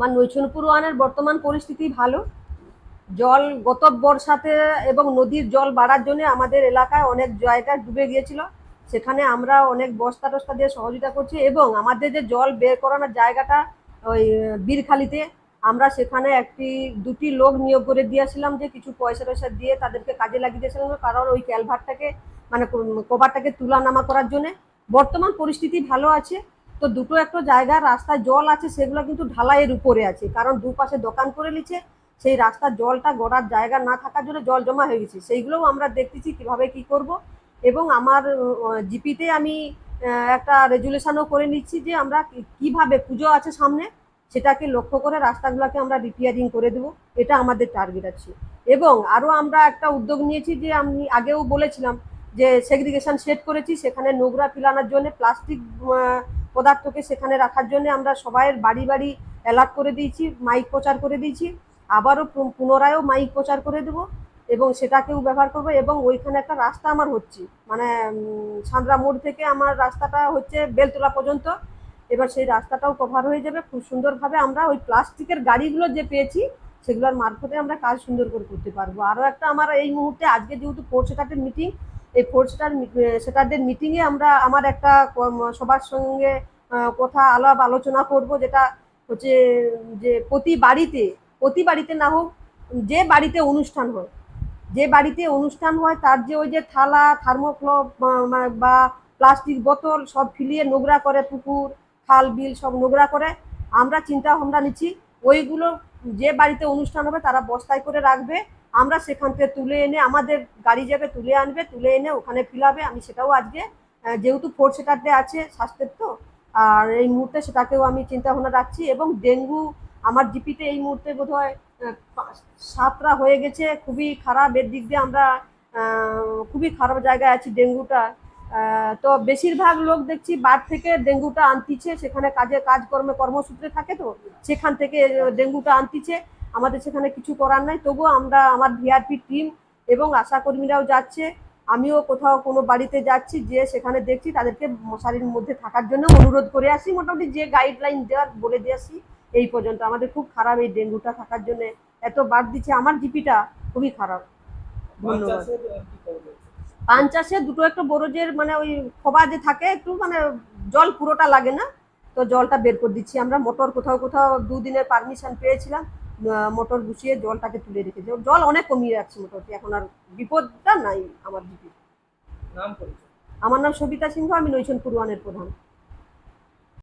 আমার নৈচনপুর ওয়ানের বর্তমান পরিস্থিতি ভালো। জল গত বর্ষাতে এবং নদীর জল বাড়ার জন্য আমাদের এলাকায় অনেক জায়গা ডুবে গিয়েছিল। সেখানে আমরা অনেক বস্তা টস্তা দিয়ে সহযোগিতা করছি এবং আমাদের যে জল বের করানোর জায়গাটা ওই বীরখালিতে, আমরা সেখানে একটি, দুটি লোক নিয়োগ করে দিয়েছিলাম যে কিছু পয়সা টয়সা দিয়ে তাদেরকে কাজে লাগিয়ে দিয়েছিলাম কারণ ওই ক্যালভারটাকে মানে কভারটাকে তুলা নামা করার জন্য। বর্তমান পরিস্থিতি ভালো আছে। তো দুটো একটা জায়গার রাস্তায় জল আছে, সেগুলো কিন্তু ঢালাইয়ের উপরে আছে। কারণ দুপাশে দোকান করে নিচ্ছে, সেই রাস্তার জলটা গড়ার জায়গা না থাকার জন্য জল জমা হয়ে গেছে। সেইগুলোও আমরা দেখতেছি কীভাবে কি করব। এবং আমার জিপিতে আমি একটা রেজুলেশনও করে নিচ্ছি যে আমরা কীভাবে পুজো আছে সামনে, সেটাকে লক্ষ্য করে রাস্তাগুলোকে আমরা রিপেয়ারিং করে দেবো। এটা আমাদের টার্গেট আছে। এবং আরও আমরা একটা উদ্যোগ নিয়েছি যে আমি আগেও বলেছিলাম যে সেগ্রিগেশন সেট করেছি, সেখানে নোংরা ফেলানোর জন্য প্লাস্টিক পদার্থকে সেখানে রাখার জন্য আমরা সবাইয়ের বাড়ি বাড়ি অ্যালার্ট করে দিয়েছি, মাইক প্রচার করে দিয়েছি। আবারও পুনরায়ও মাইক প্রচার করে দেবো এবং সেটাকেও ব্যবহার করব এবং ওইখানে একটা রাস্তা আমার হচ্ছে। মানে সাঁতরা মোড় থেকে আমার রাস্তাটা হচ্ছে বেলতলা পর্যন্ত। এবার সেই রাস্তাটাও কভার হয়ে যাবে। খুব সুন্দরভাবে আমরা ওই প্লাস্টিকের গাড়িগুলো যে পেয়েছি, সেগুলোর মারফতে আমরা কাজ সুন্দর করে করতে পারব। আরও একটা আমার এই মুহূর্তে, আজকে যেহেতু ফোর্থ সেটাটের মিটিং এই ফোর্থ সেটার সেটারদের মিটিংয়ে আমরা আমার একটা সবার সঙ্গে কথা আলাপ আলোচনা করব, যেটা হচ্ছে যে প্রতি বাড়িতে প্রতি বাড়িতে না হোক, যে বাড়িতে অনুষ্ঠান হয়, যে বাড়িতে অনুষ্ঠান হয়, তার যে ওই যে থালা থার্মোক্লব বা প্লাস্টিক বোতল সব ফিলিয়ে নোংরা করে পুকুর, খাল, বিল সব নোংরা করে, আমরা চিন্তা ভাবনা নিচ্ছি, ওইগুলো যে বাড়িতে অনুষ্ঠান হবে, তারা বস্তায় করে রাখবে আমরা সেখান থেকে তুলে এনে, আমাদের গাড়ি যাবে তুলে আনবে, তুলে এনে ওখানে ফিলাবে আমি সেটাও আজকে যেহেতু ফোর্থ সেটারডে আছে স্বাস্থ্যের তো, আর এই মুহূর্তে সেটাকেও আমি চিন্তা ভাবনা রাখছি এবং ডেঙ্গু, আমার জিপিতে এই মুহূর্তে বোধ হয় সাতটা হয়ে গেছে, খুবই খারাপ, এর দিক দিয়ে আমরা খুবই খারাপ জায়গায় আছি ডেঙ্গুটা। তো বেশিরভাগ লোক দেখছি বার থেকে ডেঙ্গুটা আনতিছে, সেখানে কাজে কাজকর্মে কর্মসূত্রে থাকে তো, সেখান থেকে ডেঙ্গুটা আনতিছে। আমাদের সেখানে কিছু করার নাই। তবুও আমরা আমার ভিআরপি টিম এবং আশাকর্মীরাও যাচ্ছে। আমিও কোথাও কোনো বাড়িতে যাচ্ছি যে সেখানে দেখছি তাদেরকে মশারির মধ্যে থাকার জন্য অনুরোধ করে আসি। মোটামুটি যে গাইডলাইন দেওয়ার বলে দিয়ে আসি এই পর্যন্ত। আমাদের খুব খারাপ এই ডেঙ্গুটা থাকার জন্য। এত বাদ দিচ্ছে আমার জিপিটা খুবই খারাপ। ধন্যবাদ। পান চাষে দুটো একটু বরজের মানে ওই খোবা যে থাকে একটু মানে জল পুরোটা লাগে না। তো জলটা বের করে দিচ্ছি আমরা। মোটর কোথাও কোথাও দুদিনের পারমিশন পেয়েছিলাম। মোটর বসিয়ে জলটাকে তুলে রেখেছি জল অনেক কমিয়ে যাচ্ছে মোটরটি এখন আর বিপদটা নাই আমার দিকে। নাম আমার নাম সবিতা সিংহ আমি নৈশন কুরুয়ানের প্রধান।